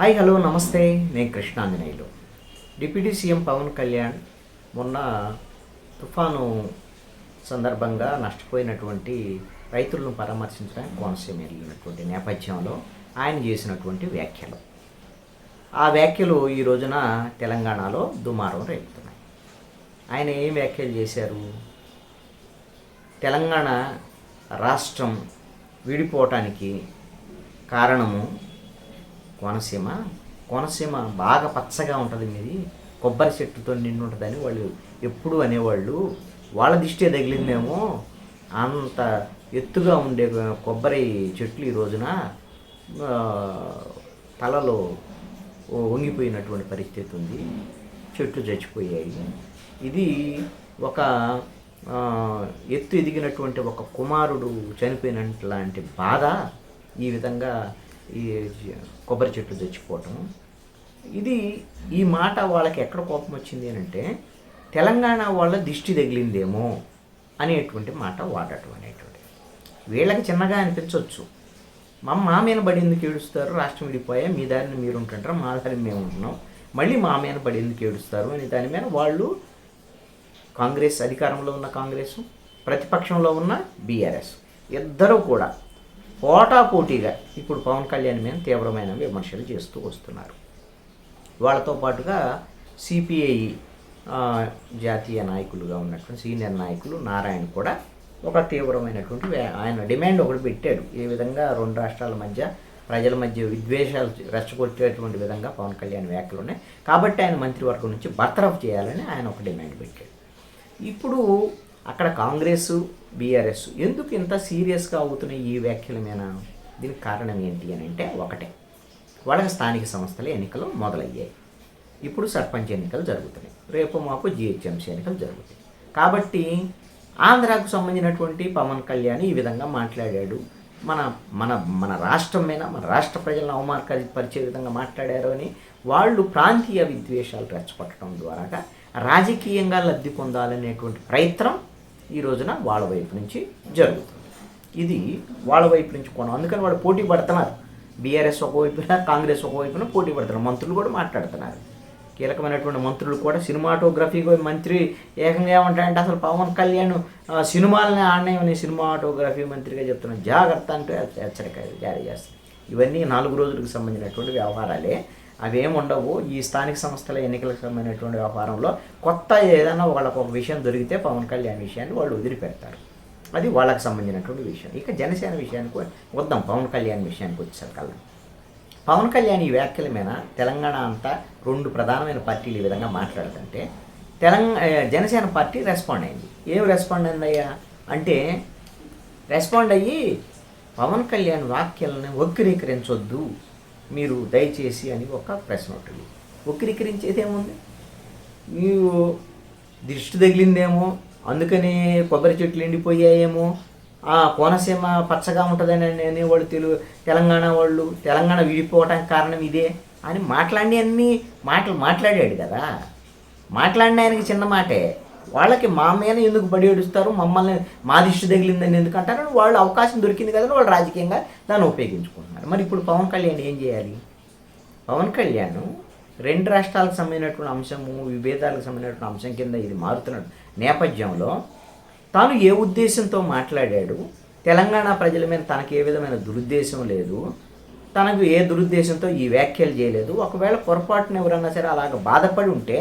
Hi hello నమస్తే. నేను Krishnanjaneyulu deputy CM Pawan Kalyan మొన్న తుఫాను సందర్భంగా నష్టపోయినటువంటి రైతులను పరామర్శించడానికి కోనసీమ వెళ్ళినటువంటి నేపథ్యంలో ఆయన చేసినటువంటి వ్యాఖ్యలు. ఆ వ్యాఖ్యలు ఈ రోజున తెలంగాణలో దుమారం రేపుతున్నాయి. ఆయన ఏం వ్యాఖ్యలు చేశారు? తెలంగాణ రాష్ట్రం విడిపోవటానికి కారణము కోనసీమ. కోనసీమ బాగా పచ్చగా ఉంటుంది మీది. కొబ్బరి చెట్టుతో నిండి ఉంటుందని వాళ్ళు ఎప్పుడు అనేవాళ్ళు. వాళ్ళ దిష్టే తగిలిందేమో అంత ఎత్తుగా ఉండే కొబ్బరి చెట్లు ఈ రోజున తలలో వంగిపోయినటువంటి పరిస్థితి ఉంది. చెట్లు చచ్చిపోయాయి. ఇది ఒక ఎత్తు ఎదిగినటువంటి ఒక కుమారుడు చనిపోయినట్లాంటి బాధ ఈ విధంగా ఈ కొబ్బరి చెట్టు తెచ్చుకోవటం. ఇది ఈ మాట వాళ్ళకి ఎక్కడ కోపం వచ్చింది అని అంటే తెలంగాణ వాళ్ళ దిష్టి తగిలిందేమో అనేటువంటి మాట వాడటం అనేటువంటి వీళ్ళకి చిన్నగా అనిపించవచ్చు మా మా మీద పడి ఎందుకు ఏడుస్తారు? రాష్ట్రం విడిపోయా? మీ దారిని మీరు ఉంటుంటారు మా దారిని మేము ఉంటున్నాం మళ్ళీ మా మీద పడి ఎందుకు ఏడుస్తారు? అని దాని మీద వాళ్ళు కాంగ్రెస్ అధికారంలో ఉన్న కాంగ్రెస్ ప్రతిపక్షంలో ఉన్న బీఆర్ఎస్. ఇద్దరూ కూడా పోటాపోటీగా ఇప్పుడు పవన్ కళ్యాణ్ మీద తీవ్రమైన విమర్శలు చేస్తూ వస్తున్నారు. వాళ్ళతో పాటుగా సిపిఐ జాతీయ నాయకులుగా ఉన్నటువంటి సీనియర్ నాయకులు నారాయణ కూడా ఒక తీవ్రమైనటువంటి ఆయన డిమాండ్ ఒకటి పెట్టాడు ఏ విధంగా రెండు రాష్ట్రాల మధ్య ప్రజల మధ్య విద్వేషాలు రెచ్చగొట్టేటువంటి విధంగా పవన్ కళ్యాణ్ వ్యాఖ్యలు ఉన్నాయి. కాబట్టి ఆయన మంత్రివర్గం నుంచి బర్తరఫ్ చేయాలని ఆయన ఒక డిమాండ్ పెట్టాడు ఇప్పుడు అక్కడ కాంగ్రెస్ బీఆర్ఎస్ ఎందుకు ఇంత సీరియస్గా అవుతున్న ఈ వ్యాఖ్యల మీద దీనికి కారణం ఏంటి అని అంటే ఒకటే. వాళ్ళకి స్థానిక సంస్థల ఎన్నికలు మొదలయ్యాయి. ఇప్పుడు సర్పంచ్ ఎన్నికలు జరుగుతున్నాయి. రేపు మాపు జిహెచ్ఎంసీ ఎన్నికలు జరుగుతాయి. కాబట్టి ఆంధ్రాకు సంబంధించినటువంటి పవన్ కళ్యాణ్ ఈ విధంగా మాట్లాడాడు. మన మన మన రాష్ట్రం మీద మన రాష్ట్ర ప్రజలను అవమానపరిచే విధంగా మాట్లాడారు అని వాళ్ళు ప్రాంతీయ విద్వేషాలు రెచ్చగొట్టడం ద్వారా రాజకీయంగా లబ్ధి పొందాలనేటువంటి ప్రయత్నం ఈ రోజున వాళ్ళ వైపు నుంచి జరుగుతుంది. ఇది వాళ్ళ వైపు నుంచి కొనం అందుకని వాళ్ళు పోటీ పడుతున్నారు. బీఆర్ఎస్ ఒకవైపున కాంగ్రెస్ ఒకవైపున పోటీ పడుతున్నారు. మంత్రులు కూడా మాట్లాడుతున్నారు. కీలకమైనటువంటి మంత్రులు కూడా సినిమాటోగ్రఫీ మంత్రి ఏకంగా ఏమంటాడంటే అసలు పవన్ కళ్యాణ్ సినిమాలని ఆడనేమని సినిమాటోగ్రఫీ మంత్రిగా చెప్తున్నారు జాగ్రత్త అంటూ హెచ్చరిక జారీ చేస్తారు. ఇవన్నీ నాలుగు రోజులకు సంబంధించినటువంటి వ్యవహారాలే. అవేం ఉండవు. ఈ స్థానిక సంస్థల ఎన్నికలకు సంబంధించినటువంటి వ్యవహారంలో కొత్త ఏదైనా వాళ్ళకు ఒక విషయం దొరికితే పవన్ కళ్యాణ్ విషయాన్ని వాళ్ళు వదిలిపెడతారు. అది వాళ్ళకి సంబంధించినటువంటి విషయం. ఇక జనసేన విషయానికి వద్దాం. పవన్ కళ్యాణ్ విషయానికి వచ్చేసరికల్లా పవన్ కళ్యాణ్ ఈ వ్యాఖ్యల మీద తెలంగాణ అంతా రెండు ప్రధానమైన పార్టీలు ఈ విధంగా మాట్లాడుతుంటే తెలంగాణ జనసేన పార్టీ రెస్పాండ్ అయింది. ఏం రెస్పాండ్ అయిందయ్యా? అంటే రెస్పాండ్ అయ్యి పవన్ కళ్యాణ్ వ్యాఖ్యలను వక్రీకరించొద్దు. మీరు దయచేసి అని ఒక ప్రశ్న ఉంటుంది. వక్రీకరించేదేముంది? నీవు దృష్టి తగిలిందేమో అందుకని కొబ్బరి చెట్లు ఎండిపోయాయేమో ఆ కోనసీమ పచ్చగా ఉంటుందని అనేవాళ్ళు తెలు తెలంగాణ వాళ్ళు తెలంగాణ విడిపోవడానికి కారణం ఇదే అని మాట్లాడి అన్ని మాటలు మాట్లాడాడు కదా. మాట్లాడిన ఆయనకి చిన్న మాటే. వాళ్ళకి మా మీద ఎందుకు బడి ఏడుస్తారు? మమ్మల్ని మా దిష్టి తగిలిందని ఎందుకు అంటారు వాళ్ళు అవకాశం దొరికింది కదా వాళ్ళు రాజకీయంగా దాన్ని ఉపయోగించుకుంటున్నారు. మరి ఇప్పుడు పవన్ కళ్యాణ్ ఏం చేయాలి? పవన్ కళ్యాణ్ రెండు రాష్ట్రాలకు సంబంధించినటువంటి అంశము విభేదాలకు సంబంధించినటువంటి అంశం కింద ఇది మారుతున్న నేపథ్యంలో తాను ఏ ఉద్దేశంతో మాట్లాడాడు? తెలంగాణ ప్రజల మీద తనకు ఏ విధమైన దురుద్దేశం లేదు. తనకు ఏ దురుద్దేశంతో ఈ వ్యాఖ్యలు చేయలేదు. ఒకవేళ పొరపాటున ఎవరన్నా సరే అలాగ బాధపడి ఉంటే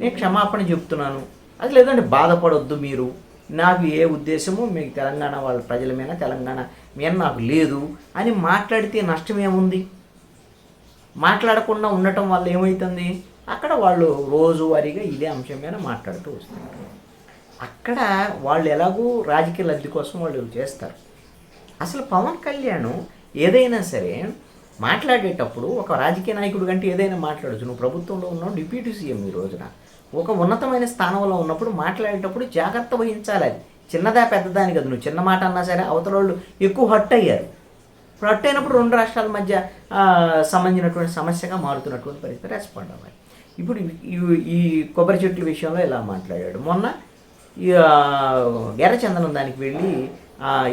నేను క్షమాపణ చెప్తున్నాను. అది లేదంటే బాధపడొద్దు మీరు. నాకు ఏ ఉద్దేశము మీకు తెలంగాణ వాళ్ళ ప్రజల మీద తెలంగాణ మీద నాకు లేదు అని మాట్లాడితే నష్టం ఏముంది? మాట్లాడకుండా ఉండటం వల్ల ఏమవుతుంది అక్కడ వాళ్ళు రోజువారీగా ఇదే అంశం మీద మాట్లాడుతూ వస్తున్నారు. అక్కడ వాళ్ళు ఎలాగూ రాజకీయ లబ్ధి కోసం వాళ్ళు చేస్తారు. అసలు పవన్ కళ్యాణ్ ఏదైనా సరే మాట్లాడేటప్పుడు ఒక రాజకీయ నాయకుడు కంటే ఏదైనా మాట్లాడచ్చు. నువ్వు ప్రభుత్వంలో ఉన్నావు డిప్యూటీ సీఎం ఈ రోజున. ఒక ఉన్నతమైన స్థానంలో ఉన్నప్పుడు మాట్లాడేటప్పుడు జాగ్రత్త వహించాలి అది. చిన్నదా పెద్దదా అని కదా. నువ్వు చిన్న మాట అన్నా సరే అవతల వాళ్ళు ఎక్కువ హట్ అయ్యారు. ఇప్పుడు హట్ అయినప్పుడు రెండు రాష్ట్రాల మధ్య సంబంధించినటువంటి సమస్యగా మారుతున్నటువంటి పరిస్థితి రెస్పాండ్ అవ్వాలి. ఇప్పుడు ఈ- ఈ కొబ్బరి చెట్ల విషయంలో ఇలా మాట్లాడాడు. మొన్న ఈ, ఎర్రచందనం దానికి వెళ్ళి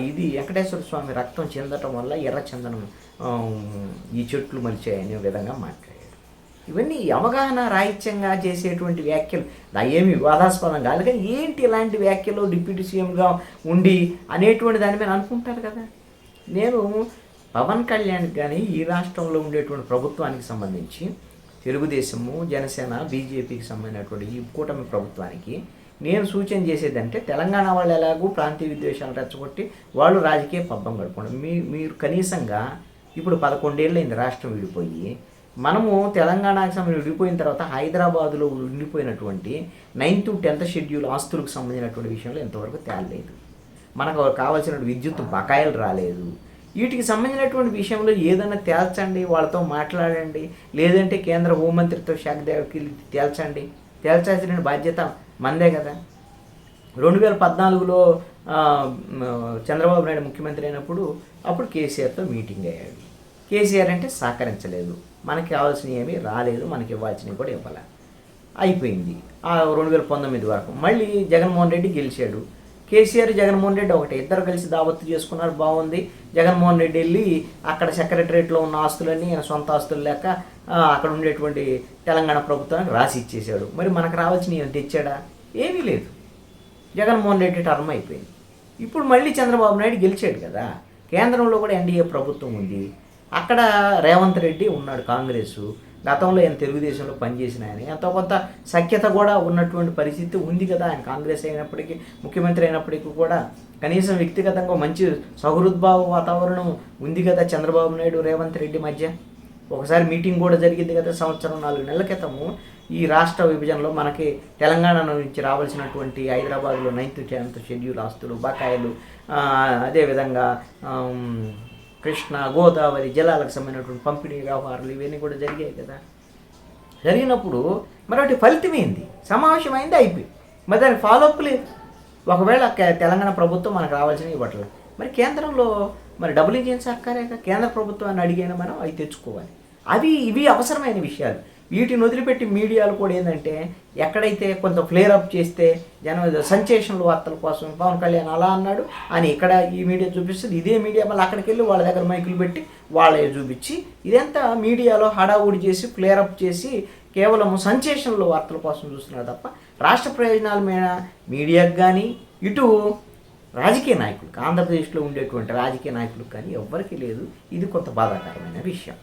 ఇది వెంకటేశ్వర స్వామి రక్తం చెందటం వల్ల ఎర్రచందనం ఈ చెట్లు మలిచాయనే విధంగా మాట్లాడాడు. ఇవన్నీ అవగాహన రాహిత్యంగా చేసేటువంటి వ్యాఖ్యలు. నా ఏమి వివాదాస్పదం కాదు కానీ ఏంటి ఇలాంటి వ్యాఖ్యలు డిప్యూటీ సీఎంగా ఉండి అనేటువంటి దాని మీద అనుకుంటారు కదా? నేను పవన్ కళ్యాణ్ కానీ ఈ రాష్ట్రంలో ఉండేటువంటి ప్రభుత్వానికి సంబంధించి తెలుగుదేశము జనసేన బీజేపీకి సంబంధించినటువంటి ఈ కూటమి ప్రభుత్వానికి నేను సూచన చేసేదంటే తెలంగాణ వాళ్ళు ఎలాగూ ప్రాంతీయ విద్వేషాలు రెచ్చగొట్టి వాళ్ళు రాజకీయ పబ్బం గడుపుకోండి మీ మీరు కనీసంగా ఇప్పుడు పదకొండేళ్ళు అయింది రాష్ట్రం విడిపోయి మనము తెలంగాణకు సంబంధించి విడిపోయిన తర్వాత హైదరాబాదులో ఉండిపోయినటువంటి నైన్త్ టెన్త్ షెడ్యూల్ ఆస్తులకు సంబంధించినటువంటి విషయంలో ఎంతవరకు తేలలేదు. మనకు కావాల్సిన విద్యుత్ బకాయిలు రాలేదు. వీటికి సంబంధించినటువంటి విషయంలో ఏదైనా తేల్చండి వాళ్ళతో మాట్లాడండి లేదంటే కేంద్ర హోంమంత్రిత్వ శాఖ దగ్గరికి వెళ్ళి తేల్చండి. తేల్చాల్సిన బాధ్యత మందే కదా. రెండు వేల పద్నాలుగులో చంద్రబాబు నాయుడు ముఖ్యమంత్రి అయినప్పుడు అప్పుడు కేసీఆర్తో మీటింగ్ అయ్యాడు. కేసీఆర్ అంటే సహకరించలేదు. మనకి కావాల్సినవి ఏమీ రాలేదు మనకి ఇవ్వాల్సినవి కూడా ఇవ్వాలి. అయిపోయింది. ఆ రెండు వేల పంతొమ్మిది వరకు. మళ్ళీ జగన్మోహన్ రెడ్డి గెలిచాడు. కేసీఆర్ జగన్మోహన్ రెడ్డి ఒకటి. ఇద్దరు కలిసి దావత్తు చేసుకున్నారు. బాగుంది. జగన్మోహన్ రెడ్డి వెళ్ళి అక్కడ సెక్రటరేట్లో ఉన్న ఆస్తులన్నీ ఆయన సొంత ఆస్తులు లేక అక్కడ ఉండేటువంటి తెలంగాణ ప్రభుత్వానికి రాసి ఇచ్చేశాడు. మరి మనకు రావాల్సిన ఏమి తెచ్చాడా? ఏమీ లేదు. జగన్మోహన్ రెడ్డి టర్మ్ అయిపోయింది. ఇప్పుడు మళ్ళీ చంద్రబాబు నాయుడు గెలిచాడు కదా. కేంద్రంలో కూడా ఎన్డీఏ ప్రభుత్వం ఉంది. అక్కడ రేవంత్ రెడ్డి ఉన్నాడు కాంగ్రెస్. గతంలో ఆయన తెలుగుదేశంలో పనిచేసిన ఆయన? ఎంతో కొంత సఖ్యత కూడా ఉన్నటువంటి పరిస్థితి ఉంది కదా. ఆయన కాంగ్రెస్ అయినప్పటికీ ముఖ్యమంత్రి అయినప్పటికీ కూడా కనీసం వ్యక్తిగతంగా మంచి సౌహృద్భావ వాతావరణం ఉంది కదా చంద్రబాబు నాయుడు రేవంత్ రెడ్డి మధ్య. ఒకసారి మీటింగ్ కూడా జరిగింది కదా సంవత్సరం నాలుగు నెలల క్రితము. ఈ రాష్ట్ర విభజనలో మనకి తెలంగాణ నుంచి రావాల్సినటువంటి హైదరాబాద్లో నైన్త్ టెన్త్ షెడ్యూల్ ఆస్తులు బకాయిలు అదేవిధంగా కృష్ణ గోదావరి జలాలకు సంబంధించినటువంటి పంపిణీ వ్యవహారాలు ఇవన్నీ కూడా జరిగాయి కదా. జరిగినప్పుడు మరి వాటి ఫలితమైంది సమావేశమైంది అయిపోయి మరి దానికి ఫాలోఅప్ లేదు. ఒకవేళ తెలంగాణ ప్రభుత్వం మనకు రావాల్సినవి ఇవ్వట్లేదు. మరి కేంద్రంలో మరి డబ్బులు ఇచ్చిన సర్కారే కేంద్ర ప్రభుత్వాన్ని అడిగైనా మనం అవి తెచ్చుకోవాలి. అవి ఇవి అవసరమైన విషయాలు. వీటిని వదిలిపెట్టి మీడియాలు కూడా ఏంటంటే ఎక్కడైతే కొంత ఫ్లేర్ అప్ చేస్తే జనం సంచేషన్ల వార్తల కోసం పవన్ కళ్యాణ్ అలా అన్నాడు అని ఇక్కడ ఈ మీడియా చూపిస్తుంది. ఇదే మీడియా మళ్ళీ అక్కడికి వెళ్ళి వాళ్ళ దగ్గర మైకులు పెట్టి వాళ్ళే చూపించి ఇదంతా మీడియాలో హడావుడి చేసి ఫ్లేర్ అప్ చేసి కేవలం సంచేషన్ల వార్తల కోసం చూస్తున్నారు తప్ప రాష్ట్ర ప్రయోజనాల మీద మీడియాకు కానీ ఇటు రాజకీయ నాయకులకు ఆంధ్రప్రదేశ్లో ఉండేటువంటి రాజకీయ నాయకులకు కానీ ఎవ్వరికీ లేదు. ఇది కొంత బాధాకరమైన విషయం.